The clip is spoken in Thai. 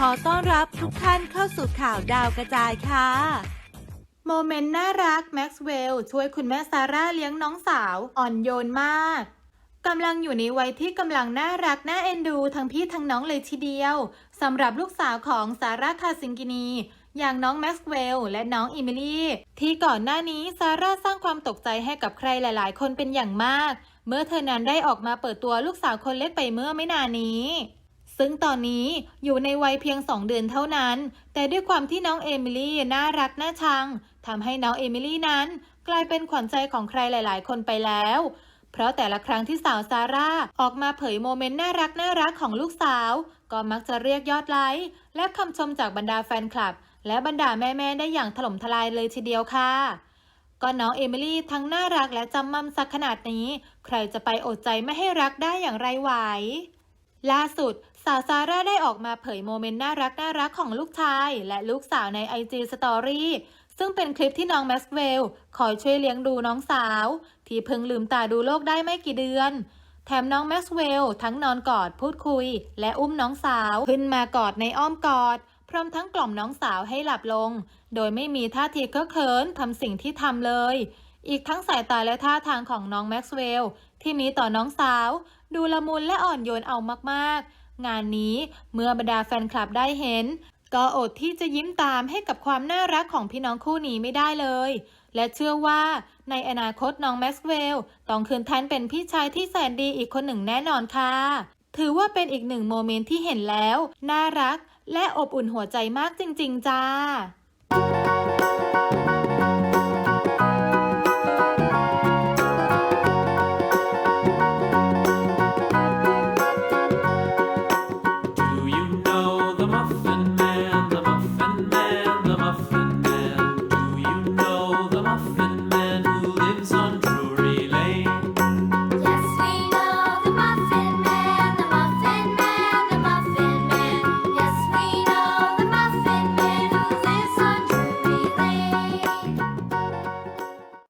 ขอต้อนรับทุกท่านเข้าสู่ข่าวดาวกระจายค่ะ โมเมนต์น่ารักแม็กซ์เวลล์ช่วยคุณแม่ซาร่าเลี้ยงน้องสาวอ่อนโยนมากกำลังอยู่ในวัยที่กำลังน่ารักน่าเอ็นดูทั้งพี่ทั้งน้องเลยทีเดียวสำหรับลูกสาวของซาร่าคาซิงกินีอย่างน้องแม็กซ์เวลล์และน้องอิมิลี่ที่ก่อนหน้านี้ซาร่าสร้างความตกใจให้กับใครหลาย ๆ คนเป็นอย่างมาก เมื่อเธอนั้นได้ออกมาเปิดตัวลูกสาวคนเล็กไปเมื่อไม่นานนี้ ซึ่งตอนนี้อยู่ในวัยเพียง 2 เดือนเท่านั้น แต่ด้วยความที่น้องเอมิลี่น่ารักน่าชังทำให้น้องเอมิลี่นั้น กลายเป็นขวัญใจของใครหลาย ๆ คนไปแล้ว เพราะแต่ละครั้งที่สาวซาร่าออกมาเผยโมเมนต์น่ารักน่ารักของลูกสาว ก็มักจะเรียกยอดไลค์และคำชมจากบรรดาแฟนคลับ และบรรดาแม่ๆได้อย่างถล่มทลายเลยทีเดียวค่ะก็น้องเอมิลี่ทั้งน่ารักและจำมั่มสักขนาดนี้ ใครจะไปอดใจไม่ให้รักได้อย่างไรไหว ล่าสุด สาวซาร่าได้ออกมาเผยโมเมนต์น่ารักน่ารักของลูกชาย และลูกสาวใน IG Story ซึ่งเป็นคลิปที่น้องแม็กซ์เวลล์คอยช่วยเลี้ยงดูน้องสาว ที่เพิ่งลืมตาดูโลกได้ไม่กี่เดือน แถมน้องแม็กซ์เวลล์ทั้งนอนกอดพูดคุย และอุ้มน้องสาว ขึ้นมากอดในอ้อมกอด พร้อมทั้งกล่อมน้องสาวให้หลับลง โดยไม่มีท่าทีเคอะเขินทำสิ่งที่ทำเลย อีกทั้งสายตาและท่าทางของน้องแม็กซ์เวลล์ที่มีต่อน้องสาว ดูละมุนและอ่อนโยนเอามากๆ งานนี้เมื่อบรรดาแฟนคลับได้เห็น ก็อดที่จะยิ้มตามให้กับความน่ารักของพี่น้องคู่นี้ไม่ได้เลย และเชื่อว่าในอนาคตน้องแม็กซ์เวลล์ต้องคืนแทนเป็นพี่ชายที่แสนดีอีกคนหนึ่งแน่นอนค่ะ ถือว่าเป็นอีกหนึ่งโมเมนต์ที่เห็นแล้ว น่ารัก และอบอุ่นหัวใจมากจริง ๆ จ้า